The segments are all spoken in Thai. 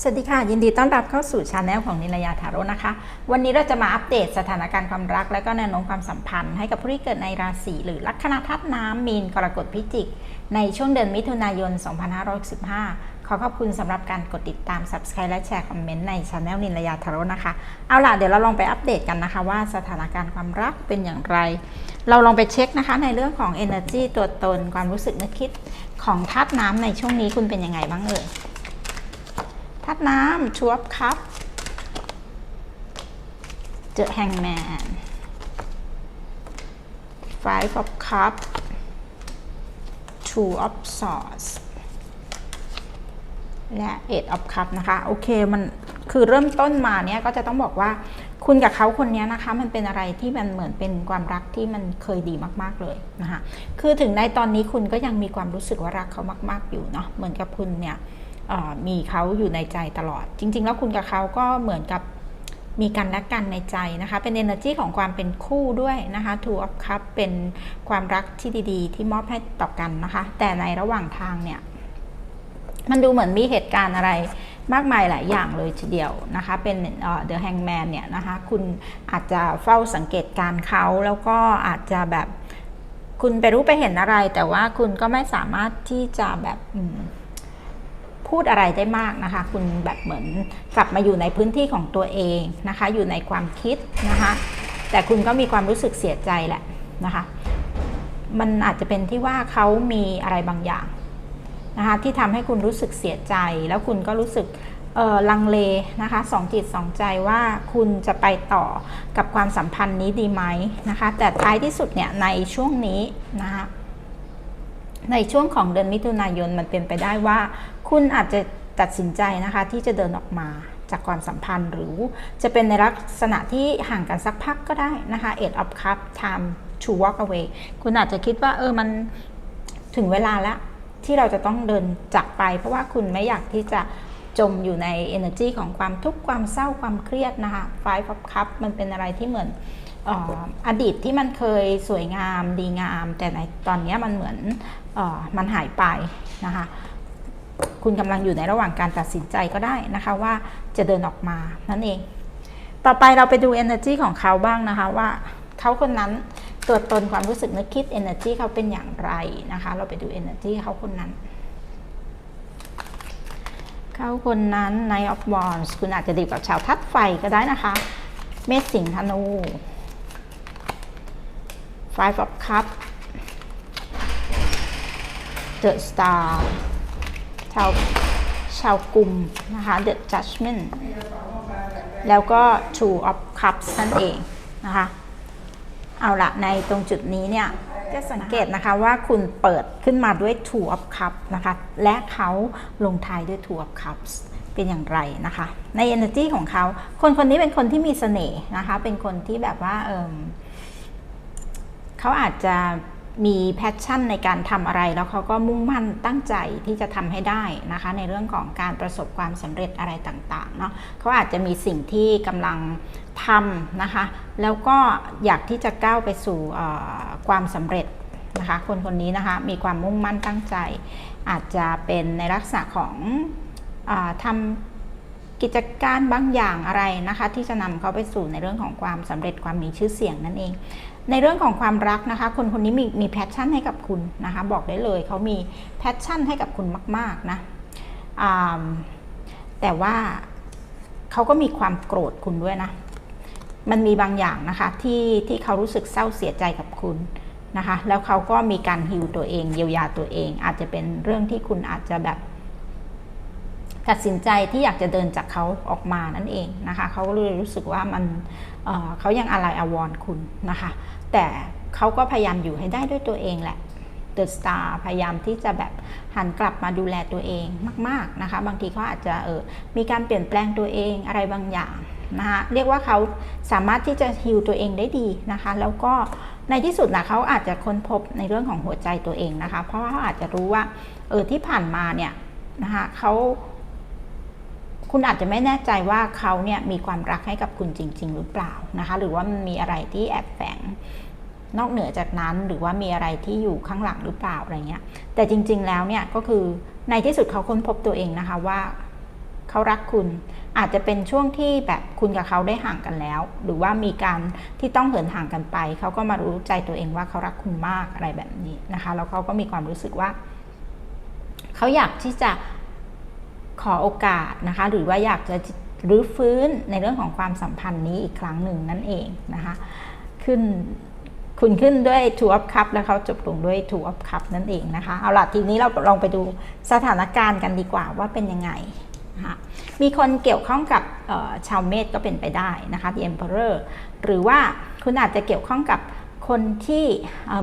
สวัสดีค่ะ ยินดีต้อนรับเข้าสู่ช anel ของนิลยาทาโรนะคะ วันนี้เราจะมาอัปเดตสถานการณ์ความรัก และก็แนวโน้มความสัมพันธ์ให้กับผู้ที่เกิดในราศีหรือลัคนาทัศน์น้ำมีนกรกฎพิจิก ในช่วงเดือนมิถุนายน 2565 ขอขอบคุณสำหรับการกดติดตาม Subscribe และแชร์คอมเมนต์ในช anel นิลยาทาโรนะคะ เอาล่ะเดี๋ยวเราลองไปอัปเดตกันนะคะ ว่าสถานการณ์ความรักเป็นอย่างไร เราลองไปเช็คนะคะ ในเรื่องของ energy ตัวตนความรู้สึกนึกคิดของธาตุน้ำในช่วงนี้คุณเป็นยังไงบ้างเอ่ย ธาตุน้ำชูอัพคัพเจอแฮงแมน five of cup two of swords และ eight of cup นะคะ โอเคมันคือเริ่มต้นมาเนี่ยก็จะต้องบอกว่าคุณกับเขาคนนี้นะคะ มันเป็นอะไรที่มันเหมือนเป็นความรักที่มันเคยดีมากๆเลยนะคะ คือถึงในตอนนี้คุณก็ยังมีความรู้สึกว่ารักเขามาก ๆอยู่เนาะเหมือนกับคุณเนี่ย มีเขาอยู่ในใจตลอด จริง ๆ แล้วคุณกับเขาก็เหมือนกับมีกันและกันในใจนะคะ เป็น energy ของความเป็นคู่ด้วยนะคะ two of cup เป็นความรักที่ดีๆ ที่มอบให้ต่อกันนะคะ แต่ในระหว่างทางเนี่ย มันดูเหมือนมีเหตุการณ์อะไรมากมายหลายอย่างเลยทีเดียวนะคะ เป็นเดอะแฮงแมนเนี่ยนะคะ คุณอาจจะเฝ้าสังเกตการเขาแล้วก็อาจจะแบบคุณไปรู้ไปเห็นอะไร แต่ว่าคุณก็ไม่สามารถที่จะแบบ พูดอะไรได้มากนะคะ คุณแบบเหมือนกลับมาอยู่ในพื้นที่ของตัวเองนะคะ อยู่ในความคิดนะคะ แต่คุณก็มีความรู้สึกเสียใจแหละนะคะ มันอาจจะเป็นที่ว่าเขามีอะไรบางอย่างนะคะที่ทำให้คุณรู้สึกเสียใจ แล้วคุณก็รู้สึกลังเลนะคะสองจิตสองใจว่าคุณจะไปต่อกับความสัมพันธ์นี้ดีไหมนะคะ แต่ท้ายที่สุดเนี่ยในช่วงนี้นะคะในช่วงของเดือนมิถุนายนมันเป็นไปได้ว่า คุณอาจจะตัดสินใจนะคะที่จะเดินออกมาจากความสัมพันธ์หรือจะเป็นในลักษณะที่ห่างกันสักพักก็ได้นะคะ eight of cup time to walk away คุณอาจจะคิดว่าเออมันถึงเวลาแล้วที่เราจะต้องเดินจากไป เพราะว่าคุณไม่อยากที่จะจมอยู่ใน energy ของความทุกข์ความเศร้าความเครียดนะคะ five of cup มันเป็นอะไรที่เหมือนอดีตที่มันเคยสวยงามดีงาม แต่ในตอนนี้มันเหมือนอมันหายไปนะคะ คุณกำลังอยู่ในระหว่างการตัดสินใจก็ได้นะคะว่าจะเดินออกมานั่นเอง ต่อไปเราไปดู energy ของเขาบ้างนะคะว่าเขาคนนั้นตัวตนความรู้สึกนึกคิด energy เขาเป็นอย่างไรนะคะ เราไปดู energy เขาคนนั้นเขาคนนั้นใน of wands คุณอาจจะดีกับชาวทัดไฟก็ได้นะคะ เมษสิงธนู five of cups the star ชาวชาวกลุ่มนะคะ the judgment แล้วก็ two of cups นั่นเองนะคะ เอาละในตรงจุดนี้เนี่ยจะสังเกตนะคะว่าคุณเปิดขึ้นมาด้วย two of cups นะคะ และเขาลงท้ายด้วย two of cups เป็นอย่างไรนะคะ ใน energy ของเขา คนคนนี้เป็นคนที่มีเสน่ห์นะคะ เป็นคนที่แบบว่าเเขาอาจจะ มีแพชชั่นในการทำอะไรแล้วเขาก็มุ่งมั่นตั้งใจที่จะทำให้ได้นะคะ ในเรื่องของการประสบความสำเร็จอะไรต่างๆเนาะเขาอาจจะมีสิ่งที่กำลังทำนะคะ แล้วก็อยากที่จะก้าวไปสู่ความสำเร็จนะคะ คนคนนี้นะคะมีความมุ่งมั่นตั้งใจ อาจจะเป็นในลักษณะของอทำกิจการบางอย่างอะไรนะคะ ที่จะนำเขาไปสู่ในเรื่องของความสำเร็จความมีชื่อเสียงนั่นเอง ในเรื่องของความรักนะคะ คนคนนี้มีมีแพชชั่นให้กับคุณนะคะ บอกได้เลยเขามีแพชชั่นให้กับคุณมาก ๆ นะแต่ว่าเขาก็มีความโกรธคุณด้วยนะ มันมีบางอย่างนะคะที่ที่เขารู้สึกเศร้าเสียใจกับคุณนะคะ แล้วเขาก็มีการฮิวตัวเอง เยียวยาตัวเอง อาจจะเป็นเรื่องที่คุณอาจจะแบบ ตัดสินใจที่อยากจะเดินจากเขาออกมานั่นเองนะคะเขาก็เลยรู้สึกว่ามันเเขายังอะไรอาวรคุณนะคะ แต่เขาก็พยายามอยู่ให้ได้ด้วยตัวเองแหละเดอะสตาร์พยายามที่จะแบบหันกลับมาดูแลตัวเองมาก ๆนะคะ บางทีเขาอาจจะเออมีการเปลี่ยนแปลงตัวเองอะไรบางอย่างนะคะเรียกว่าเขาสามารถที่จะฮิวตัวเองได้ดีนะคะ แล้วก็ในที่สุดนะเขาอาจจะค้นพบในเรื่องของหัวใจตัวเองนะคะ เพราะว่าเขาอาจจะรู้ว่าเออที่ผ่านมาเนี่ยนะคะเขา คุณอาจจะไม่แน่ใจว่าเขาเนี่ยมีความรักให้กับคุณจริง ๆ หรือเปล่านะคะ หรือว่ามันมีอะไรที่แอบแฝงนอกเหนือจากนั้นหรือว่ามีอะไรที่อยู่ข้างหลังหรือเปล่าอะไรเงี้ย แต่จริง ๆ แล้วเนี่ยก็คือในที่สุดเขาค้นพบตัวเองนะคะว่าเขารักคุณอาจจะเป็นช่วงที่แบบคุณกับเขาได้ห่างกันแล้ว หรือว่ามีการที่ต้องเหินห่างกันไป เขาก็มารู้ใจตัวเองว่าเขารักคุณมากอะไรแบบนี้นะคะ แล้วเขาก็มีความรู้สึกว่า เขาอยากที่จะ ขอโอกาสนะคะ หรือว่าอยากจะรื้อฟื้นในเรื่องของความสัมพันธ์นี้อีกครั้งหนึ่งนั่นเองนะคะ ขึ้นคุณขึ้นด้วย two of cup แล้วเขาจบลงด้วย two of cup นั่นเองนะคะ เอาล่ะทีนี้เราลองไปดูสถานการณ์กันดีกว่าว่าเป็นยังไงนะคะมีคนเกี่ยวข้องกับชาวเมษก็เป็นไปได้นะคะ the emperor หรือว่าคุณอาจจะเกี่ยวข้องกับ คนที่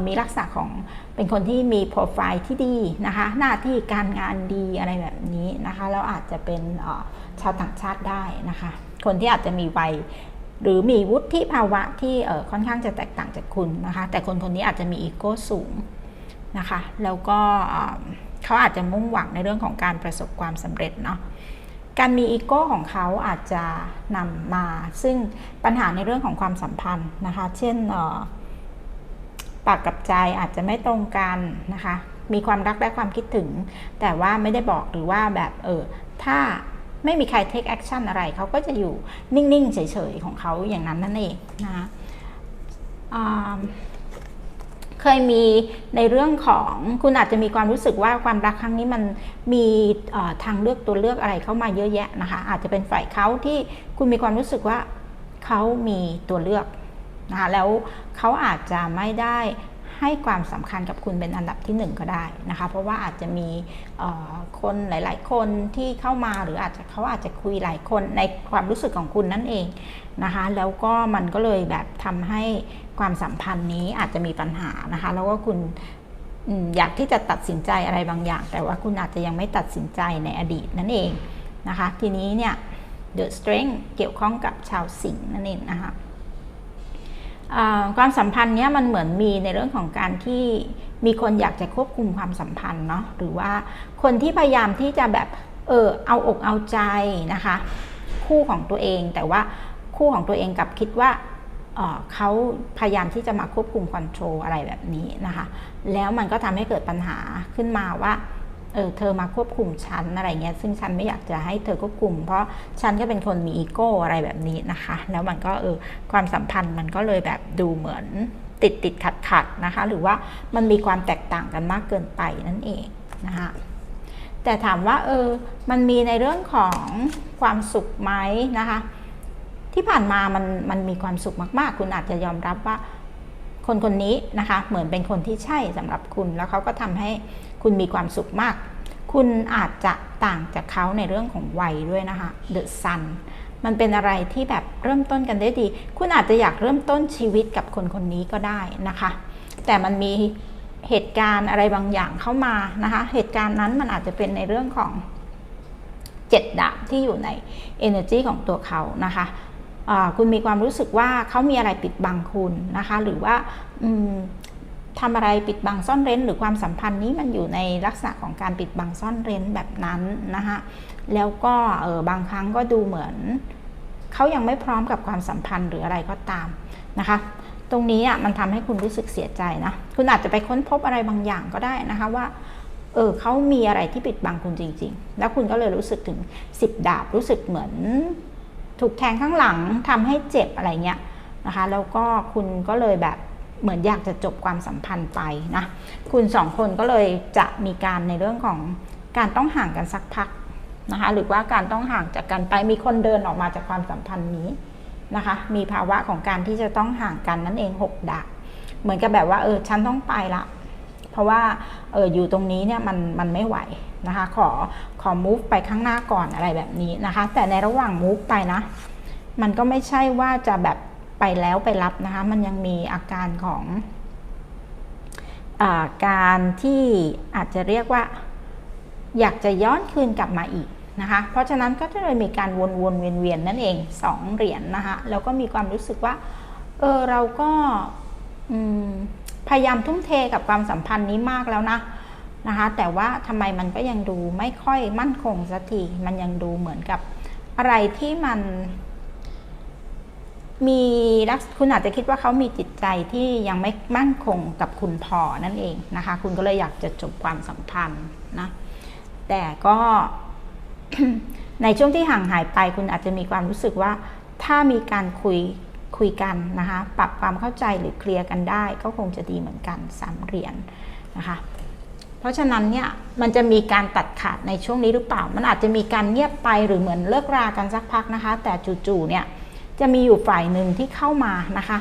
มีลักษณะของเป็นคนที่มีโปรไฟล์ที่ดีนะคะ หน้าที่การงานดีอะไรแบบนี้นะคะแล้วอาจจะเป็นชาวต่างชาติได้นะคะ คนที่อาจจะมีวัยหรือมีวุฒิภาวะที่ค่อนข้างจะแตกต่างจากคุณนะคะ แต่คนคนนี้อาจจะมีอีโก้สูงนะคะ แล้วก็เขาอาจจะมุ่งหวังในเรื่องของการประสบความสำเร็จเนาะการมีอีโก้ของเขาอาจจะนำมาซึ่งปัญหาในเรื่องของความสัมพันธ์นะคะ เช่น ปากกับใจอาจจะไม่ตรงกันนะคะ มีความรักและความคิดถึง แต่ว่าไม่ได้บอกหรือว่าแบบเออถ้าไม่มีใครเทคแอคชั่นอะไรเขาก็จะอยู่นิ่ง ๆ เฉย ๆ ของเขาอย่างนั้นนั่นเองนะเคยมีในเรื่องของคุณอาจจะมีความรู้สึกว่าความรักครั้งนี้มันมีทางเลือกตัวเลือกอะไรเข้ามาเยอะแยะนะคะ อาจจะเป็นฝ่ายเขาที่คุณมีความรู้สึกว่าเขามีตัวเลือก นะคะแล้วเขาอาจจะไม่ได้ให้ความสำคัญกับคุณเป็นอันดับที่ 1 ก็ได้นะคะ เพราะว่าอาจจะมีคนหลาย ๆ คนที่เข้ามาหรืออาจจะเขาอาจจะคุยหลายคนในความรู้สึกของคุณนั่นเองนะคะ แล้วก็มันก็เลยแบบทำให้ความสัมพันธ์นี้อาจจะมีปัญหานะคะ แล้วก็คุณอยากที่จะตัดสินใจอะไรบางอย่าง แต่ว่าคุณอาจจะยังไม่ตัดสินใจในอดีตนั่นเองนะคะ ทีนี้เนี่ย The Strength เกี่ยวข้องกับชาวสิงห์นั่นเองนะคะ ความสัมพันธ์เนี้ยมันเหมือนมีในเรื่องของการที่มีคนอยากจะควบคุมความสัมพันธ์เนาะหรือว่าคนที่พยายามที่จะแบบเออเอาอกเอาใจนะคะ คู่ของตัวเองแต่ว่าคู่ของตัวเองกับคิดว่าเเขาพยายามที่จะมาควบคุมคอนโทรลอะไรแบบนี้นะคะ แล้วมันก็ทำให้เกิดปัญหาขึ้นมาว่า เออเธอมาควบคุมฉันอะไรเงี้ยซึ่งฉันไม่อยากจะให้เธอควบคุม เพราะฉันก็เป็นคนมีอีโก้อะไรแบบนี้นะคะ แล้วมันก็เออความสัมพันธ์มันก็เลยแบบดูเหมือนติดติดขัดขัดนะคะ หรือว่ามันมีความแตกต่างกันมากเกินไปนั่นเองนะคะแต่ถามว่าเออมันมีในเรื่องของความสุขไหมนะคะ ที่ผ่านมามันมันมีความสุขมากๆ คุณอาจจะยอมรับว่าคนคนนี้นะคะ เหมือนเป็นคนที่ใช่สำหรับคุณแล้วเขาก็ทำให้ คุณมีความสุขมาก คุณอาจจะต่างจากเขาในเรื่องของวัยด้วยนะคะ The Sun มันเป็นอะไรที่แบบเริ่มต้นกันได้ดี คุณอาจจะอยากเริ่มต้นชีวิตกับคนคนนี้ก็ได้นะคะ แต่มันมีเหตุการณ์อะไรบางอย่างเข้ามานะคะ เหตุการณ์นั้นมันอาจจะเป็นในเรื่องของเจ็ดดาบที่อยู่ใน energy ของตัวเขานะคะคุณมีความรู้สึกว่าเขามีอะไรปิดบังคุณนะคะ หรือว่า ทำอะไรปิดบังซ่อนเร้น หรือความสัมพันธ์นี้มันอยู่ในลักษณะของการปิดบังซ่อนเร้นแบบนั้นนะคะแล้วก็เออบางครั้งก็ดูเหมือนเขายังไม่พร้อมกับความสัมพันธ์หรืออะไรก็ตามนะคะ ตรงนี้อะมันทำให้คุณรู้สึกเสียใจนะคุณอาจจะไปค้นพบอะไรบางอย่างก็ได้นะคะว่าเออเขามีอะไรที่ปิดบังคุณจริง ๆ แล้วคุณก็เลยรู้สึกถึงสิบดาบรู้สึกเหมือนถูกแทงข้างหลังทำให้เจ็บอะไรเงี้ยนะคะ แล้วก็คุณก็เลยแบบ เหมือนอยากจะจบความสัมพันธ์ไปนะคุณสองคนก็เลยจะมีการในเรื่องของการต้องห่างกันสักพักนะคะหรือว่าการต้องห่างจากกันไปมีคนเดินออกมาจากความสัมพันธ์นี้นะคะมีภาวะของการที่จะต้องห่างกันนั่นเองหกดาบเหมือนกับแบบว่าเออฉันต้องไปละ เพราะว่าเอออยู่ตรงนี้เนี่ยมันมันไม่ไหวนะคะขอขอ move ไปข้างหน้าก่อนอะไรแบบนี้นะคะแต่ในระหว่าง move ไปนะ มันก็ไม่ใช่ว่าจะแบบ ไปแล้วไปรับนะคะมันยังมีอาการของอาการที่อาจจะเรียกว่า อยากจะย้อนคืนกลับมาอีกนะคะ เพราะฉะนั้นก็จะเลยมีการวนๆเวียนๆนั่นเองสองเหรียญนนะคะแล้วก็มีความรู้สึกว่าเออเราก็พยายามทุ่มเทกับความสัมพันธ์นี้มากแล้วนะนะคะแต่ว่าทำไมมันก็ยังดูไม่ค่อยมั่นคงสักทีมันยังดูเหมือนกับอะไรที่มัน มีลักคุณอาจจะคิดว่าเขามีจิตใจที่ยังไม่มั่นคงกับคุณพอนั่นเองนะคะ คุณก็เลยอยากจะจบความสัมพันธ์นะแต่ก็ในช่วงที่ห่างหายไปคุณอาจจะมีความรู้สึกว่า ถ้ามีการคุยคุยกันนะคะ ปรับความเข้าใจหรือเคลียร์กันได้ ก็คงจะดีเหมือนกันสามเหรียญนะคะ เพราะฉะนั้นเนี่ยมันจะมีการตัดขาดในช่วงนี้หรือเปล่า มันอาจจะมีการเงียบไปหรือเหมือนเลิกรากันสักพักนะคะ แต่จู่ๆเนี่ย จะมีอยู่ฝ่ายหนึ่งที่เข้ามานะคะ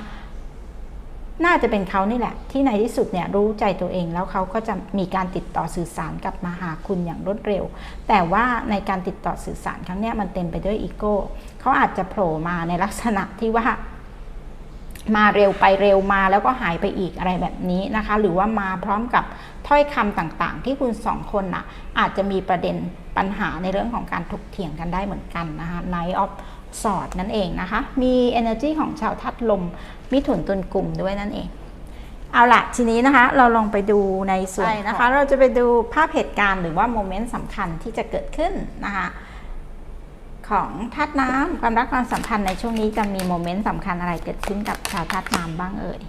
น่าจะเป็นเขานี่แหละ ที่ในที่สุดเนี่ยรู้ใจตัวเองแล้วเขาก็จะมีการติดต่อสื่อสารกลับมาหาคุณอย่างรวดเร็ว แต่ว่าในการติดต่อสื่อสารครั้งนี้มันเต็มไปด้วยอีโก้เขาอาจจะโผล่มาในลักษณะที่ว่ามาเร็วไปเร็วมาแล้วก็หายไปอีกอะไรแบบนี้นะคะ หรือว่ามาพร้อมกับถ้อยคำต่างๆ ที่คุณสองคนน่ะอาจจะมีประเด็นปัญหาในเรื่องของการถกเถียงกันได้เหมือนกันนะคะ Night of s w o r d นั่นเองนะคะ มี energy ของชาวทัดลมมิถุนตุนกลุ่มด้วยนั่นเอง เอาละทีนี้นะคะเราลองไปดูในส่วนนะคะ เราจะไปดูภาพเหตุการณ์หรือว่าโมเมนต์สำคัญที่จะเกิดขึ้นนะคะของธาตุน้ำความรักความสัมพันธ์ในช่วงนี้จะมีโมเมนต์สำคัญอะไรเกิดขึ้นกับชาวธาตุน้ำบ้างเอ่ย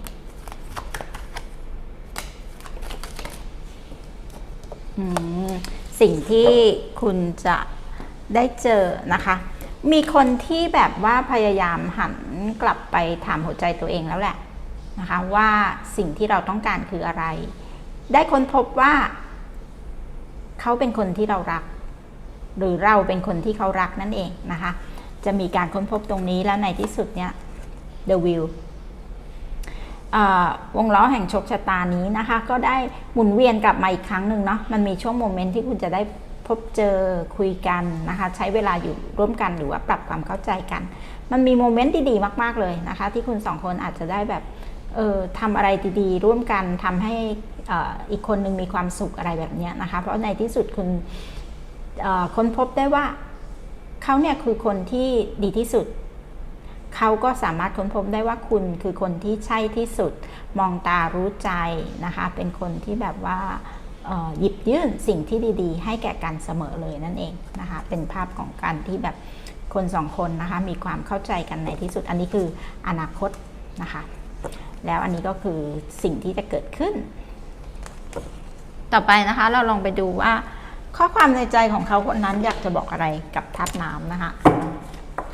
อืมสิ่งที่คุณจะได้เจอนะคะ มีคนที่แบบว่าพยายามหันกลับไปถามหัวใจตัวเองแล้วแหละนะคะว่าสิ่งที่เราต้องการคืออะไร ได้ค้นพบว่า เขาเป็นคนที่เรารัก หรือเราเป็นคนที่เขารักนั่นเองนะคะ จะมีการค้นพบตรงนี้แล้วในที่สุดเนี่ย The Will วงล้อแห่งโชคชะตานี้นะคะ ก็ได้หมุนเวียนกลับมาอีกครั้งหนึ่งเนาะมันมีช่วงโมเมนต์ที่คุณจะได้พบเจอคุยกันนะคะ ใช้เวลาอยู่ร่วมกันหรือว่าปรับความเข้าใจกัน มันมีโมเมนต์ดีๆมากๆเลยนะคะ ที่คุณสองคนอาจจะได้แบบเออทำอะไรดีๆ ร่วมกันทำให้ออีกคนนึงมีความสุขอะไรแบบนี้นะคะ เพราะในที่สุดคุณค้นพบได้ว่าเขาเนี่ยคือคนที่ดีที่สุด เขาก็สามารถค้นพบได้ว่าคุณคือคนที่ใช่ที่สุด มองตารู้ใจนะคะ เป็นคนที่แบบว่าหยิบยื่นสิ่งที่ดีๆ ให้แก่กันเสมอเลยนั่นเองนะคะ เป็นภาพของการที่แบบคนสองคนนะคะ มีความเข้าใจกันในที่สุด อันนี้คืออนาคตนะคะ แล้วอันนี้ก็คือสิ่งที่จะเกิดขึ้น ต่อไปนะคะ เราลองไปดูว่า ข้อความในใจของเขาคนนั้นอยากจะบอกอะไรกับทัดน้ำนะคะ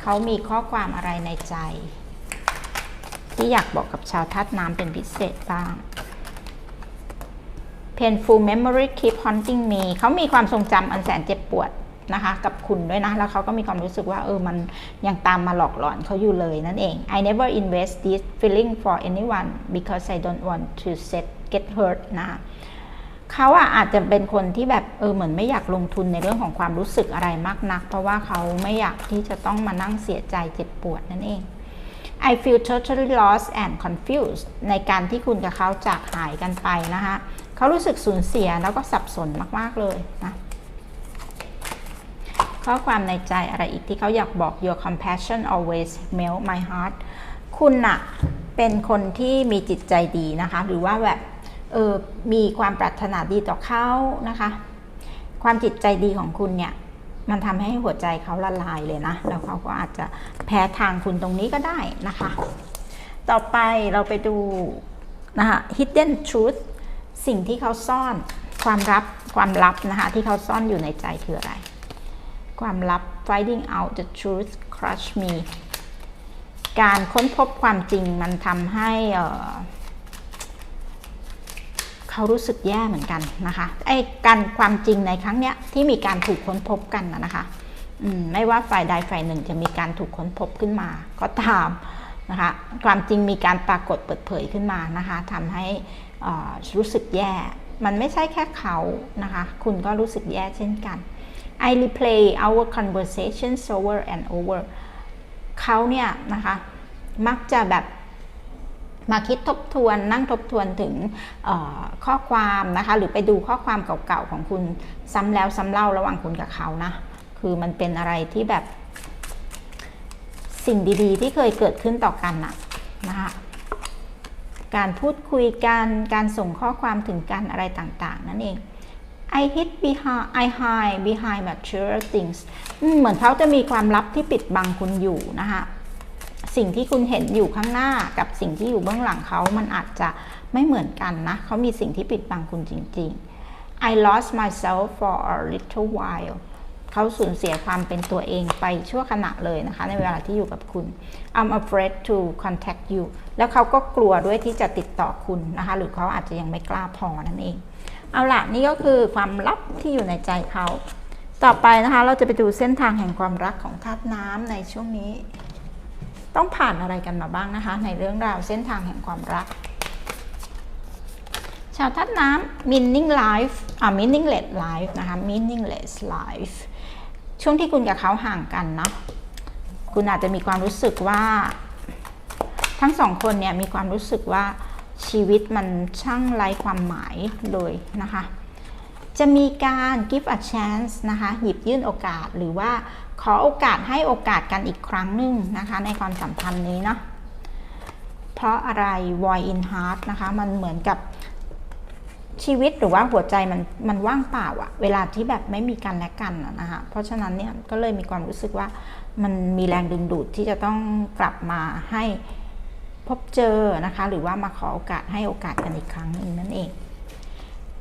เขามีข้อความอะไรในใจ ที่อยากบอกกับชาวทัดน้ำเป็นพิเศษบ้าง painful memory keep haunting me เขามีความทรงจำอันแสนเจ็บปวดนะคะกับคุณด้วยนะ แล้วเขาก็มีความรู้สึกว่าเออมันยังตามมาหลอกหลอนเขาอยู่เลยนั่นเอง I never invest this feeling for anyone because I don't want to set get hurt นะคะ เขาอะอาจจะเป็นคนที่แบบเออเหมือนไม่อยากลงทุนในเรื่องของความรู้สึกอะไรมากนัก เพราะว่าเขาไม่อยากที่จะต้องมานั่งเสียใจเจ็บปวดนั่นเอง I feel totally lost and confused ในการที่คุณกับเขาจากหายกันไปนะคะเขารู้สึกสูญเสียแล้วก็สับสนมากๆเลยนะข้อความในใจอะไรอีกที่เขาอยากบอก your compassion always melt my heart คุณนะเป็นคนที่มีจิตใจดีนะคะ หรือว่าแบบ เออมีความปรารถนาดีต่อเขานะคะ ความจิตใจดีของคุณเนี่ยมันทำให้หัวใจเขาละลายเลยนะ แล้วเขาก็อาจจะแพ้ทางคุณตรงนี้ก็ได้นะคะ ต่อไปเราไปดูนะคะ hidden truth สิ่งที่เขาซ่อนความลับความลับนะคะ ที่เขาซ่อนอยู่ในใจคืออะไร ความลับ finding out the truth crush me การค้นพบความจริงมันทำให้ เขารู้สึกแย่เหมือนกันนะคะไอ้การความจริงในครั้งเนี้ยที่มีการถูกค้นพบกันนะคะไม่ว่าฝ่ายใดฝ่ายหนึ่งจะมีการถูกค้นพบขึ้นมา ก็ตามนะคะความจริงมีการปรากฏเปิดเผยขึ้นมานะคะทำให้รู้สึกแย่ มันไม่ใช่แค่เขานะคะ คุณก็รู้สึกแย่เช่นกัน I replay our conversations over and over เขาเนี่ยนะคะ มักจะแบบ มาคิดทบทวนนั่งทบทวนถึงข้อความนะคะ หรือไปดูข้อความเก่าๆของคุณซ้ำแล้วซ้ำเล่าระหว่างคุณกับเขานะคือมันเป็นอะไรที่แบบ สิ่งดีๆ ที่เคยเกิดขึ้นต่อกันนะนะคะการพูดคุยกันการส่งข้อความถึงกันอะไรต่างๆ นั่นเอง I hid behind I hide behind mature things เหมือนเขาจะมีความลับที่ปิดบังคุณอยู่นะคะ สิ่งที่คุณเห็นอยู่ข้างหน้ากับสิ่งที่อยู่เบื้องหลังเขามันอาจจะไม่เหมือนกันนะ เขามีสิ่งที่ปิดบังคุณจริง ๆ I lost myself for a little while เขาสูญเสียความเป็นตัวเองไปชั่วขณะเลยนะคะ ในเวลาที่อยู่กับคุณ I'm afraid to contact you แล้วเขาก็กลัวด้วยที่จะติดต่อคุณนะคะ หรือเขาอาจจะยังไม่กล้าพอนั่นเอง เอาล่ะนี่ก็คือความลับที่อยู่ในใจเขา ต่อไปนะคะ เราจะไปดูเส้นทางแห่งความรักของธาตุน้ำในช่วงนี้ ต้องผ่านอะไรกันมาบ้างนะคะ ในเรื่องราวเส้นทางแห่งความรัก ชาวธาตุน้ำ meaning life อ่า meaningless life นะคะ meaningless life ช่วงที่คุณกับเขาห่างกันเนาะคุณอาจจะมีความรู้สึกว่า ทั้งสองคนเนี่ยมีความรู้สึกว่าชีวิตมันช่างไร้ความหมายเลยนะคะ จะมีการ give a chance นะคะ หยิบยื่นโอกาสหรือว่า ขอโอกาสให้โอกาสกันอีกครั้งหนึ่งนะคะ ในความสัมพันธ์นี้เนาะเพราะอะไร void in heart นะคะ มันเหมือนกับชีวิตหรือว่าหัวใจมันมันว่างเปล่าอะเวลาที่แบบไม่มีกันและกันนะคะเพราะฉะนั้นเนี่ยก็เลยมีความรู้สึกว่ามันมีแรงดึงดูดที่จะต้องกลับมาให้พบเจอนะคะ หรือว่ามาขอโอกาสให้โอกาสกันอีกครั้งนึงนั่นเอง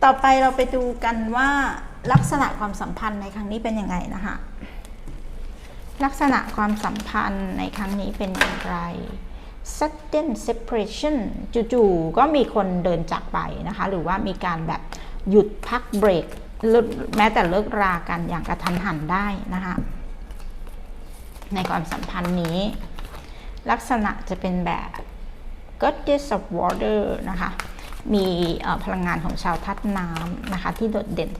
ต่อไปเราไปดูกันว่าลักษณะความสัมพันธ์ในครั้งนี้เป็นยังไงนะคะ ลักษณะความสัมพันธ์ในครั้งนี้เป็นอย่างไร sudden separation จู่ๆก็มีคนเดินจากไปนะคะ หรือว่ามีการแบบหยุดพักเบรกแม้แต่เลิกรากันอย่างกระทันหันได้นะคะในความสัมพันธ์นี้ ลักษณะจะเป็นแบบ goddess of water นะคะ มีพลังงานของชาวทัดน้ำนะคะ ที่โดดเด่น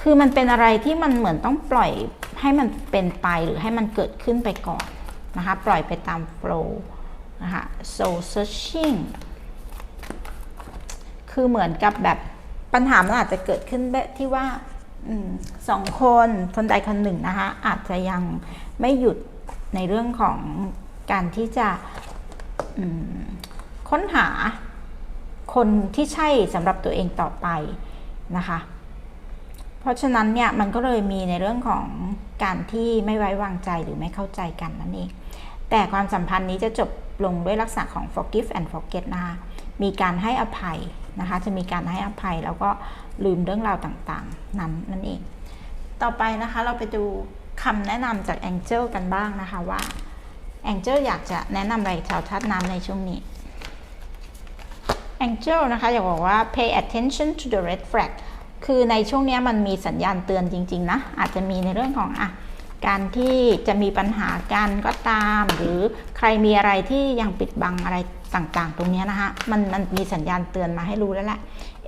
คือมันเป็นอะไรที่มันเหมือนต้องปล่อยให้มันเป็นไปหรือให้มันเกิดขึ้นไปก่อนนะคะ ปล่อยไปตาม flow นะคะ soul searching คือเหมือนกับแบบปัญหามันอาจจะเกิดขึ้นแบบที่ว่าอสองคนคนใดคนหนึ่งนะคะ อาจจะยังไม่หยุดในเรื่องของการที่จะค้นหาคนที่ใช่สำหรับตัวเองต่อไปนะคะ เพราะฉะนั้นเนี่ยมันก็เลยมีในเรื่องของการที่ไม่ไว้วางใจหรือไม่เข้าใจกันนั่นเอง แต่ความสัมพันธ์นี้จะจบลงด้วยลักษณะของ forgive and forget นะคะมีการให้อภัยนะคะ จะมีการให้อภัยแล้วก็ลืมเรื่องราวต่างๆ นั้นนั่นเอง ต่อไปนะคะเราไปดูคำแนะนำจาก Angel กันบ้างนะคะว่า Angel อยากจะแนะนำอะไรชาวธาตุน้ำในช่วงนี้ Angel นะคะอยากบอกว่า pay attention to the red flag คือในช่วงนี้มันมีสัญญาณเตือนจริง ๆ นะ อาจจะมีในเรื่องของอะการที่จะมีปัญหากันก็ตาม หรือใครมีอะไรที่ยังปิดบังอะไรต่างๆ ตรงนี้นะคะมันมันมีสัญญาณเตือนมาให้รู้แล้วแหละ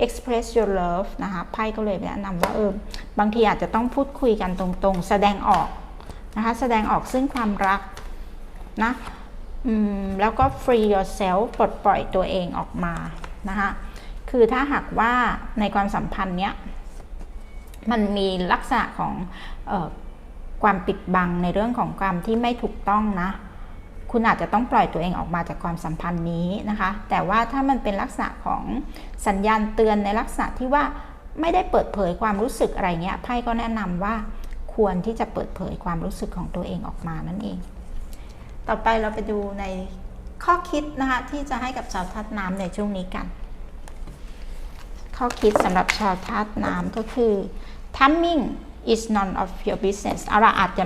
express your love นะคะไพ่ก็เลยแนะนำว่าเออบางทีอาจจะต้องพูดคุยกันตรงๆ แสดงออกนะคะแสดงออกซึ่งความรักนะแล้วก็ free yourself ปลดปล่อยตัวเองออกมานะคะ คือถ้าหากว่าในความสัมพันธ์เนี้ยมันมีลักษณะของออความปิดบังในเรื่องของความที่ไม่ถูกต้องนะ คุณอาจจะต้องปล่อยตัวเองออกมาจากความสัมพันธ์นี้นะคะ แต่ว่าถ้ามันเป็นลักษณะของสัญญาณเตือนในลักษณะที่ว่าไม่ได้เปิดเผยความรู้สึกอะไรเงี้ยไพ่ก็แนะนำว่าควรที่จะเปิดเผยความรู้สึกของตัวเองออกมานั่นเอง ต่อไปเราไปดูในข้อคิดนะคะที่จะให้กับชาวธาตุน้ำในช่วงนี้กัน ข้อคิดสำหรับชาวธาตุน้ำก็คือ timing is none of your business เอาละอาจจะ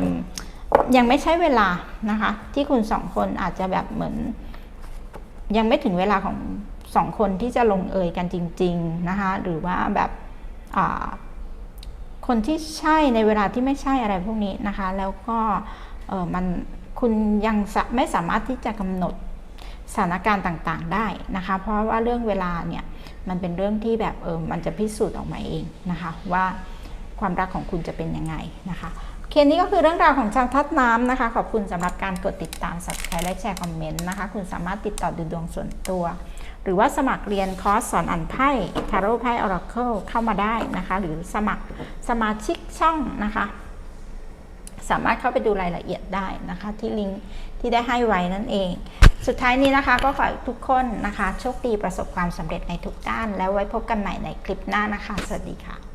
ยังไม่ใช่เวลานะคะ ที่คุณสองคนอาจจะแบบเหมือน ยังไม่ถึงเวลาของสองคนที่จะลงเอยกันจริง ๆ นะคะ หรือว่าแบบคนที่ใช่ในเวลาที่ไม่ใช่อะไรพวกนี้นะคะ แล้วก็มันคุณยังไม่สามารถที่จะกำหนด สถานการณ์ต่างๆได้นะคะ เพราะว่าเรื่องเวลาเนี่ยมันเป็นเรื่องที่แบบเออมันจะพิสูจน์ออกมาเองนะคะ ว่าความรักของคุณจะเป็นยังไงนะคะโอเคนี้ก็คือเรื่องราวของชาวทัดน้ำนะคะ ขอบคุณสำหรับการกดติดตาม subscribe และแชร์คอมเมนต์นะคะ คุณสามารถติดต่อดูดวงส่วนตัว หรือว่าสมัครเรียนคอร์สสอนอ่านไพ่ทาโร่ไพ่ออราเคิลเข้ามาได้นะคะ หรือสมัครสมาชิกช่องนะคะ สามารถเข้าไปดูรายละเอียดได้นะคะที่ลิงก์ที่ได้ให้ไว้นั่นเอง สุดท้ายนี้นะคะก็ขอทุกคนนะคะ โชคดีประสบความสำเร็จในทุกด้าน แล้วไว้พบกันใหม่ในคลิปหน้านะคะ สวัสดีค่ะ